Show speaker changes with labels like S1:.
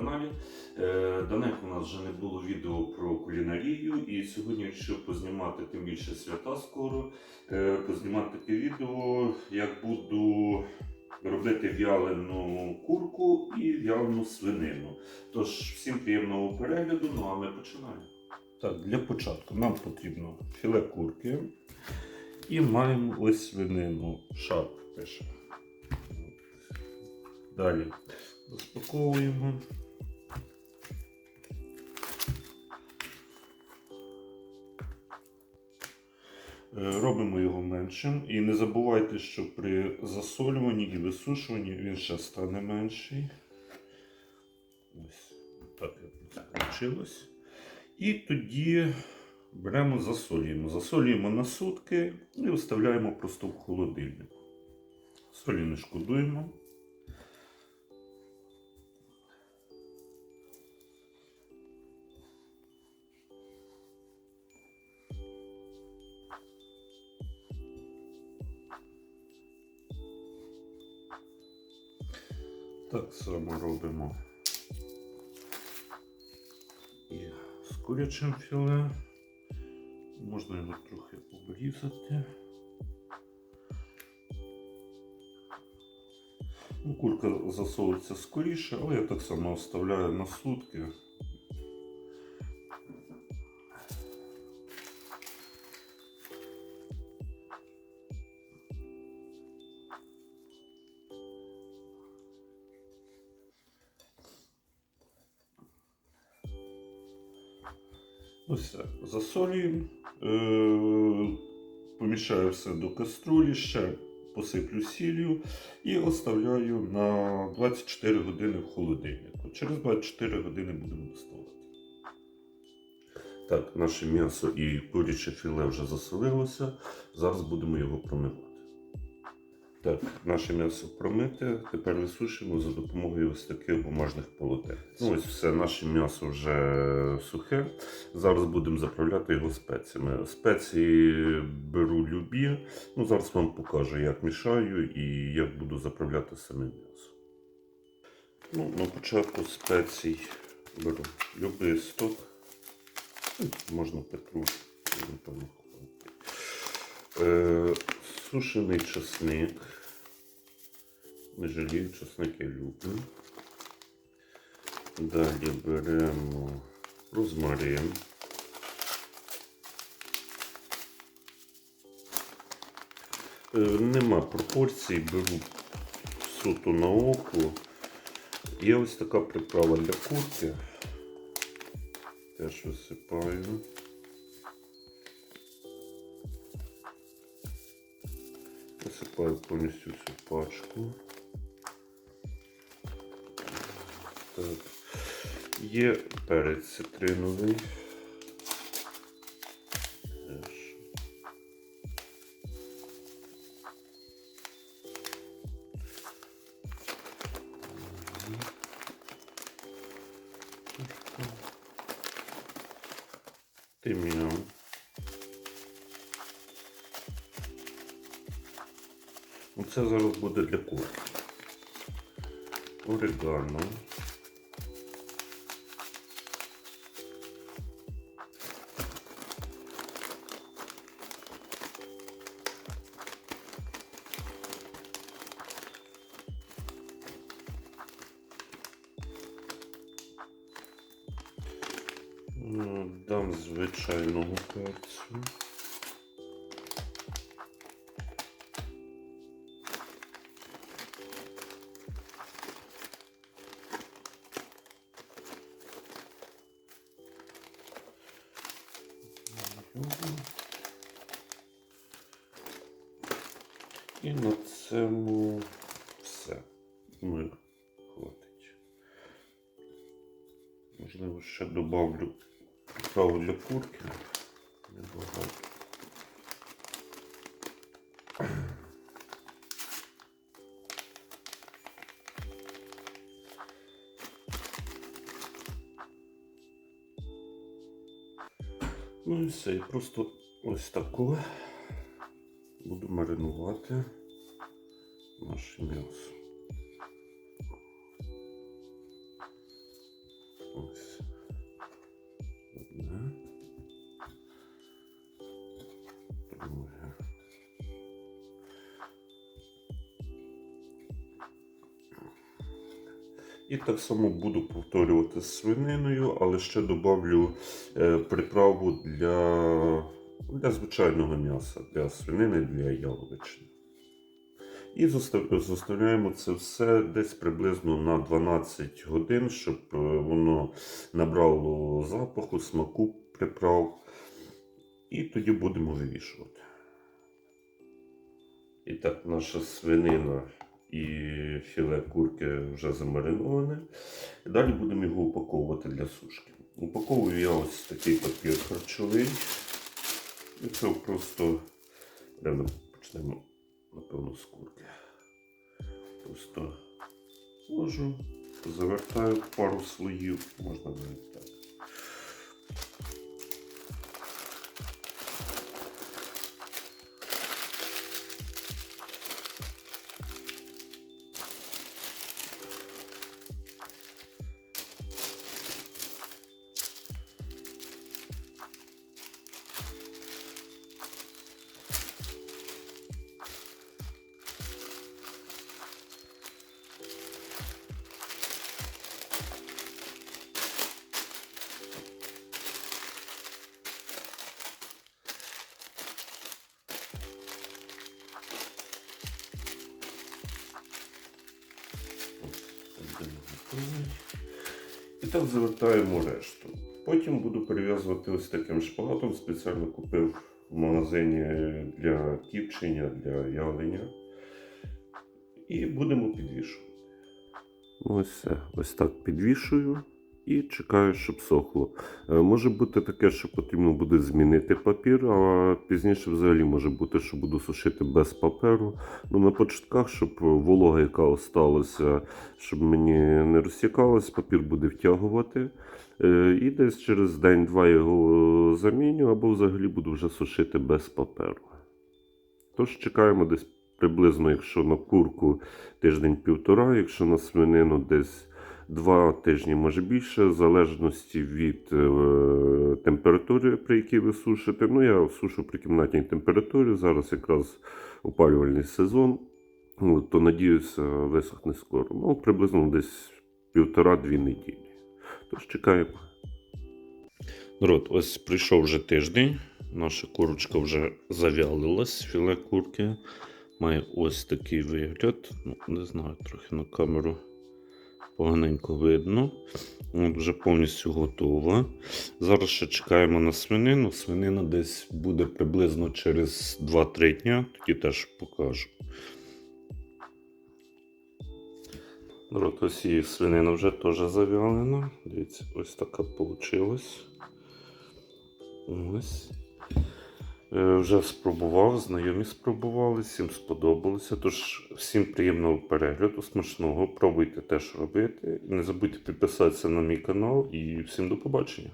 S1: каналі. Е, Давненько у нас вже не було відео про кулінарію, і сьогодні вирішив познімати тим більше свята скоро. е, Познімати таке відео, як буду робити в'ялену курку і в'ялену свинину. Тож всім приємного перегляду, ну а ми починаємо. Так, для початку нам потрібно філе курки і маємо ось свинину. Шарп пише. Далі розпаковуємо. Робимо його меншим. І не забувайте, що при засолюванні і висушуванні він ще стане менший. Ось так вийшло. І тоді беремо, засолюємо. Засолюємо на сутки і виставляємо просто в холодильник. Солі не шкодуємо. Так само робимо і з курячим філе. Можна його трохи обрізати. Ну, курка засолиться скоріше, але я так само оставляю на сутки. Ось все. Засолюємо, е- помішаю все до каструлі, ще посиплю сіллю і оставляю на 24 години в холодильнику. Через 24 години будемо доставати. Так, наше м'ясо і куряче філе вже засолилося. Зараз будемо його промивати. Так, наше м'ясо промите. Тепер висушуємо за допомогою ось таких бумажних полотен. Ну, ось все, наше м'ясо вже сухе. Зараз будемо заправляти його спеціями. Спеції беру любі. Ну, зараз вам покажу, як мішаю і як буду заправляти саме м'ясо. Ну, на початку спецій беру любий сток. Ну, Можна петру, напевно, сушений чесник. Не жалію, чесник я люблю. Далі беремо розмарин. Е, Нема пропорцій, беру суто на око. Є ось така приправа для курки. Теж висипаю. Висипаю повністю цю пачку. Так. Є перець цитриновий. Теж. Оце зараз буде для курки. Орегано. Е, Дам звичайного перцю. І на цьому все. Ми хватить. Можливо, ще добавлю приправу для курки. Небагато. Ну і все, і просто ось тако буду маринувати наше м'ясо. Ось. Одне. Друге. І так само буду повторювати з свининою, але ще додавлю е, приправу для, для звичайного м'яса, для свинини, для яловичини. І зоставляємо це все десь приблизно на 12 годин, щоб е, воно набрало запаху, смаку приправ. І тоді будемо вивішувати. І так, наша свинина і філе курки вже замариноване. І далі будемо його упаковувати для сушки. Упаковую я ось такий папір харчовий. І це просто прямо почнемо, напевно, з курки. Просто ложу, завертаю пару слоїв, можна навіть І так завертаємо решту. Потім буду перев'язувати ось таким шпагатом. Спеціально купив в магазині для кіпчення, для ялення. І будемо підвішувати. Ось все. Ось так підвішую і чекаю, щоб сохло. Е, Може бути таке, що потрібно буде змінити папір, а пізніше взагалі може бути, що буду сушити без паперу. Ну, на початках, щоб волога, яка осталася, щоб мені не розсікалась, папір буде втягувати. Е, І десь через день-два його заміню, або взагалі буду вже сушити без паперу. Тож чекаємо десь приблизно, якщо на курку тиждень-півтора, якщо на свинину десь два тижні, може більше, в залежності від е, температури, при якій ви сушите. Ну, я сушу при кімнатній температурі, зараз якраз опалювальний сезон, то надіюся, висохне скоро. Ну, приблизно десь півтора-дві неділі. Тож чекаємо. Народ, ось прийшов вже тиждень. Наша курочка вже завялилась, філе курки. Має ось такий вигляд. Ну, не знаю, трохи на камеру поганенько видно. От вже повністю готова. Зараз ще чекаємо на свинину. Свинина десь буде приблизно через 2-3 дня, тоді теж покажу. Народ, ось і свинина вже теж завялена. Дивіться, ось така вийшла. Ось. Е, Вже спробував, знайомі спробували, всім сподобалося. Тож всім приємного перегляду, смачного. Пробуйте теж робити. Не забудьте підписатися на мій канал і всім до побачення.